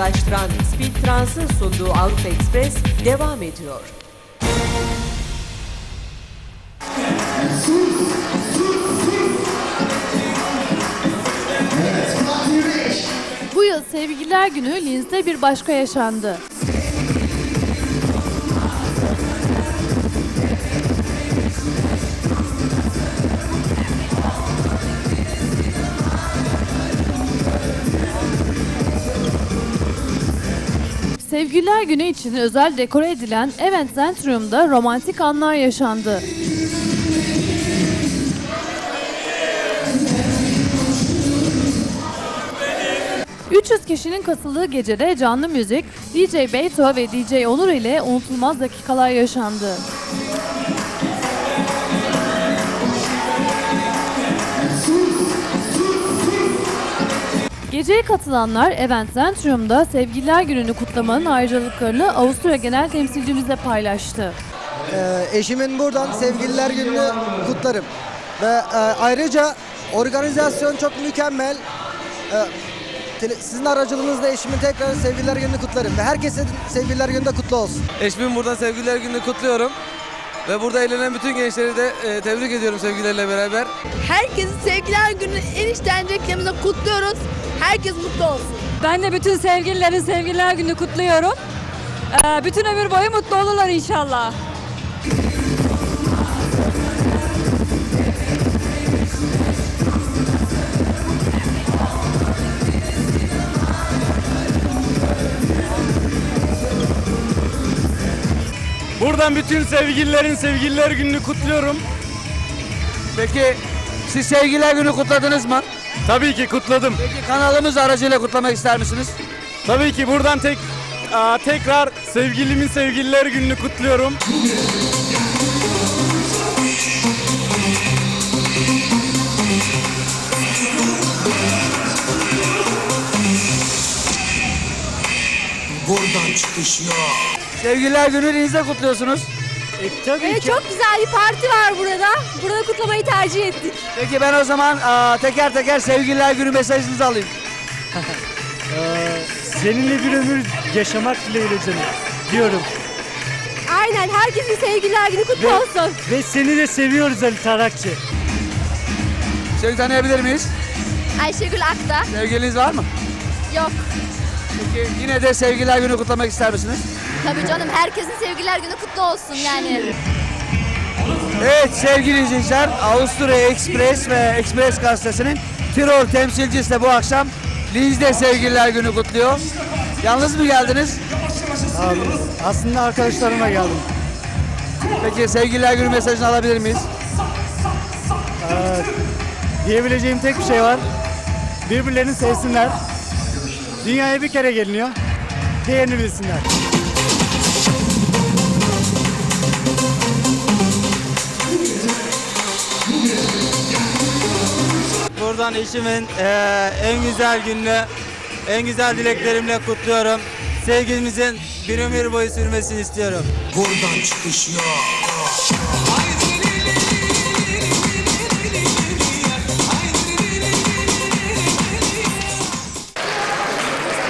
ulaştıran Speed Trans'ın sunduğu Avrupa Express devam ediyor. Bu yıl Sevgililer Günü Linz'de bir başka yaşandı. Sevgililer Günü için özel dekore edilen Event Centrum'da romantik anlar yaşandı. 300 kişinin katıldığı gecede canlı müzik, DJ Beyto ve DJ Onur ile unutulmaz dakikalar yaşandı. Geceye katılanlar Event Centrum'da Sevgililer Günü'nü kutlamanın ayrıcalıklarını Avusturya Genel Temsilcimizle paylaştı. Ee, eşimin buradan sevgililer gününü kutlarım. Ve e, ayrıca organizasyon çok mükemmel. Ee, tele- sizin aracılığınızla eşimin tekrar sevgililer gününü kutlarım. Ve herkesin sevgililer günü de kutlu olsun. Eşimin buradan sevgililer gününü kutluyorum. Ve burada eğlenen bütün gençleri de e, tebrik ediyorum sevgilileriyle beraber. Herkesin sevgiler günü en içten dileklerimizi kutluyoruz. Herkes mutlu olsun. Ben de bütün sevgililerin sevgililer günü kutluyorum. Ee, bütün ömür boyu mutlu olurlar inşallah. Buradan bütün sevgililerin sevgililer gününü kutluyorum. Peki siz sevgililer günü kutladınız mı? Tabii ki kutladım. Peki kanalımız aracıyla kutlamak ister misiniz? Tabii ki buradan tek aa, tekrar sevgilimin sevgililer gününü kutluyorum. Buradan çıkış yok. Sevgililer günü Linz'de kutluyorsunuz. E, tabii Ve çok güzel bir parti var burada. Burada kutlamayı tercih ettik. Peki ben o zaman aa, teker teker sevgililer günü mesajınızı alayım. seninle bir ömür yaşamak dileğiyle canım diyorum. Aynen herkesin sevgiler günü kutlu Ve- olsun. Ve seni de seviyoruz Ali Tarakçı. Seni tanıyabilir miyiz? Ayşegül Akta. Sevgiliniz var mı? Yok. Peki yine de sevgililer günü kutlamak ister misiniz? Tabii canım herkesin sevgiler günü kutlu olsun yani. Evet sevgili izleyiciler Avusturya Express ve Express gazetesinin Tirol temsilcisi de bu akşam Linz'de sevgililer günü kutluyor. Yalnız mı geldiniz? Aslında arkadaşlarıma geldim. Peki sevgililer günü mesajını alabilir miyiz? Diyebileceğim tek bir şey var. Birbirlerini sevsinler. Dünyaya bir kere geliniyor. Değerini bilsinler. Buradan eşimin eee, en güzel gününü, en güzel dileklerimle kutluyorum. Sevgimizin bir ömür boyu sürmesini istiyorum. Buradan çıkış yok.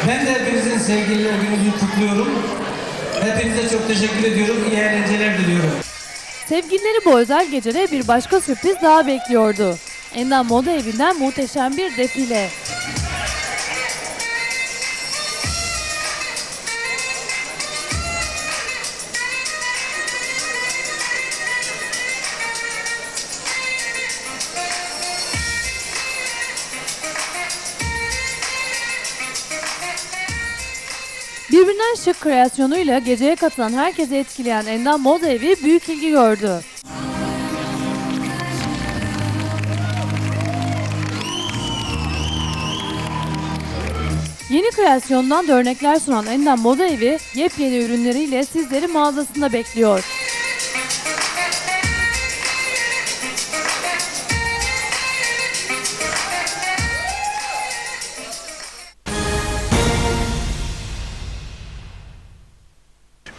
Ben de hepinizin sevgililer gününü kutluyorum. Hepinize çok teşekkür ediyorum. İyi eğlenceler diliyorum. Sevgilileri bu özel gecede bir başka sürpriz daha bekliyordu. Endam Moda Evi'nden muhteşem bir defile. Birbirinden şık kreasyonuyla geceye katılan herkesi etkileyen Endam Moda Evi büyük ilgi gördü. Yeni kreasyondan da örnekler sunan Endam Moda Evi yepyeni ürünleriyle sizleri mağazasında bekliyor.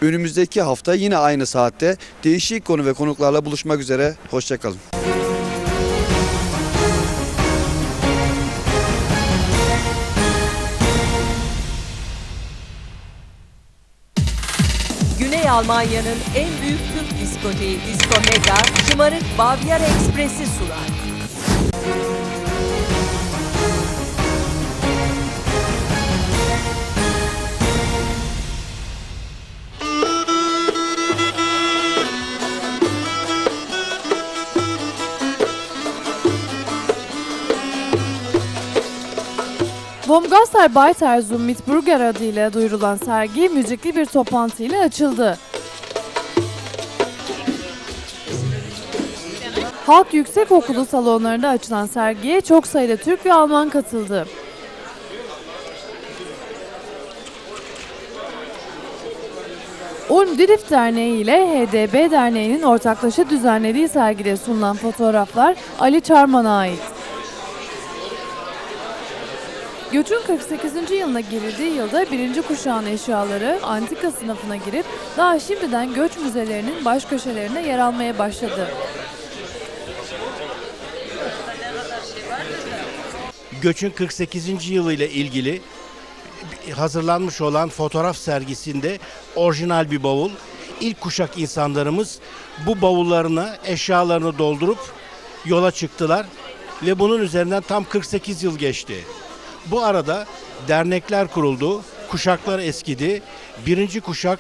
Önümüzdeki hafta yine aynı saatte değişik konu ve konuklarla buluşmak üzere. Hoşçakalın. Güney Almanya'nın en büyük Türk diskoteği Disco Mega, şımarık Bavyera Ekspresi sunar. Bomgasser Bayterzum Mitburger adıyla duyurulan sergi müzikli bir toplantı ile açıldı. Halk Yüksekokulu salonlarında açılan sergiye çok sayıda Türk ve Alman katıldı. Ulm Drift Derneği ile HDB Derneği'nin ortaklaşa düzenlediği sergide sunulan fotoğraflar Ali Çarman'a ait. Göçün 48. yılına girildiği yılda birinci kuşağın eşyaları antika sınıfına girip daha şimdiden göç müzelerinin baş köşelerine yer almaya başladı. Göç'ün 48. yılı ile ilgili hazırlanmış olan fotoğraf sergisinde orijinal bir bavul. İlk kuşak insanlarımız bu bavullarına eşyalarını doldurup yola çıktılar ve bunun üzerinden tam 48 yıl geçti. Bu arada dernekler kuruldu, kuşaklar eskidi. Birinci kuşak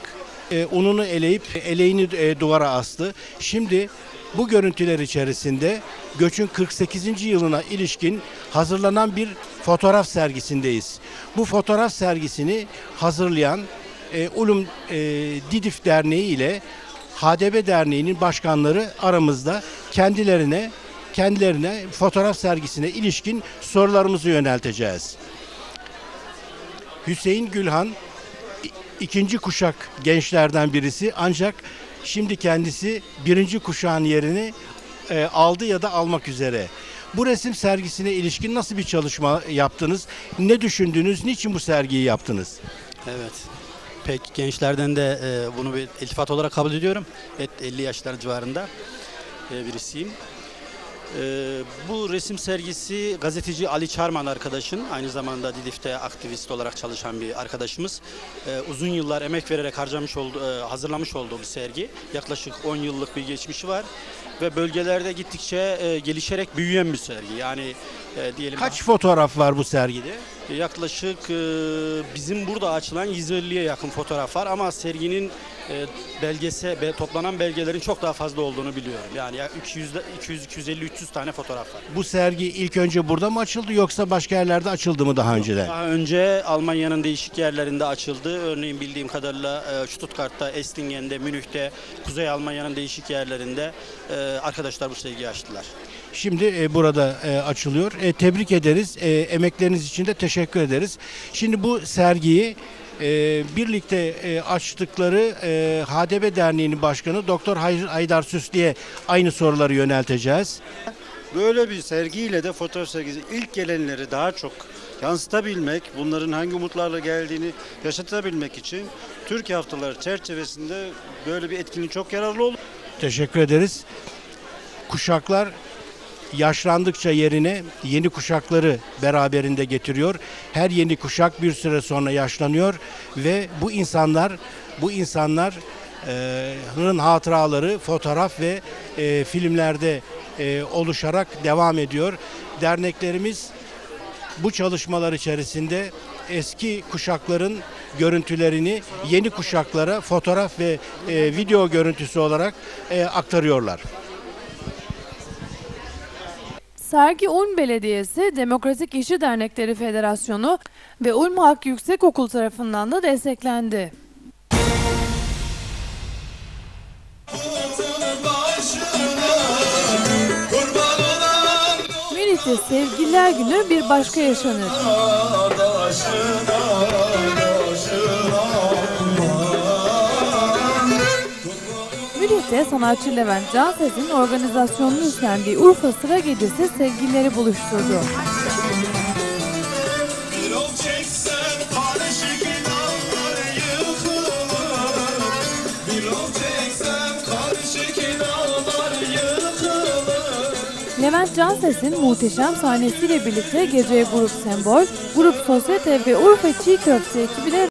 e, ununu eleyip eleğini e, duvara astı. Şimdi bu görüntüler içerisinde göçün 48. yılına ilişkin hazırlanan bir fotoğraf sergisindeyiz. Bu fotoğraf sergisini hazırlayan e, Ulum e, Didif Derneği ile HDB Derneği'nin başkanları aramızda kendilerine kendilerine fotoğraf sergisine ilişkin sorularımızı yönelteceğiz. Hüseyin Gülhan ikinci kuşak gençlerden birisi ancak şimdi kendisi birinci kuşağın yerini e, aldı ya da almak üzere. Bu resim sergisine ilişkin nasıl bir çalışma yaptınız? Ne düşündünüz? Niçin bu sergiyi yaptınız? Evet. Pek gençlerden de e, bunu bir iltifat olarak kabul ediyorum. Evet 50 yaşlar civarında e, birisiyim. E, bu resim sergisi gazeteci Ali Çarman arkadaşın aynı zamanda Didif'te aktivist olarak çalışan bir arkadaşımız. E, uzun yıllar emek vererek harcamış oldu, e, hazırlamış olduğu bir sergi. Yaklaşık 10 yıllık bir geçmişi var ve bölgelerde gittikçe e, gelişerek büyüyen bir sergi. Yani e, diyelim Kaç fotoğraf var bu sergide? Yaklaşık e, bizim burada açılan 150'ye yakın fotoğraf var ama serginin e, belgese be- toplanan belgelerin çok daha fazla olduğunu biliyorum. Yani 200 200 250 300 tane fotoğraf var. Bu sergi ilk önce burada mı açıldı yoksa başka yerlerde açıldı mı daha önceden? Daha önce Almanya'nın değişik yerlerinde açıldı. Örneğin bildiğim kadarıyla e, Stuttgart'ta, Estingen'de, Münih'te, Kuzey Almanya'nın değişik yerlerinde e, arkadaşlar bu sergiyi açtılar. Şimdi e, burada e, açılıyor. E, tebrik ederiz. E, emekleriniz için de teşekkür ederiz. Şimdi bu sergiyi e, birlikte e, açtıkları e, HDB Derneği'nin başkanı Doktor Hay- Haydar Süsli'ye aynı soruları yönelteceğiz. Böyle bir sergiyle de fotoğraf sergisi ilk gelenleri daha çok yansıtabilmek, bunların hangi umutlarla geldiğini yaşatabilmek için Türkiye haftaları çerçevesinde böyle bir etkinlik çok yararlı olur. Teşekkür ederiz. Kuşaklar yaşlandıkça yerine yeni kuşakları beraberinde getiriyor. Her yeni kuşak bir süre sonra yaşlanıyor ve bu insanlar bu insanların hatıraları fotoğraf ve e, filmlerde e, oluşarak devam ediyor. Derneklerimiz bu çalışmalar içerisinde eski kuşakların görüntülerini yeni kuşaklara fotoğraf ve e, video görüntüsü olarak e, aktarıyorlar. Sergi Ulm Belediyesi, Demokratik İşçi Dernekleri Federasyonu ve Ulm Halk Yüksekokul tarafından da desteklendi. Münih'te Sevgililer Günü bir başka yaşanır. Münih'te sanatçı Levent Cansez'in organizasyonunu üstlendiği Urfa Sıra Gecesi sevgilileri buluşturdu. Levent Canses'in muhteşem sahnesiyle birlikte geceye grup Sembol, grup Sosyete ve Urfa Çiğ Köfte ekibine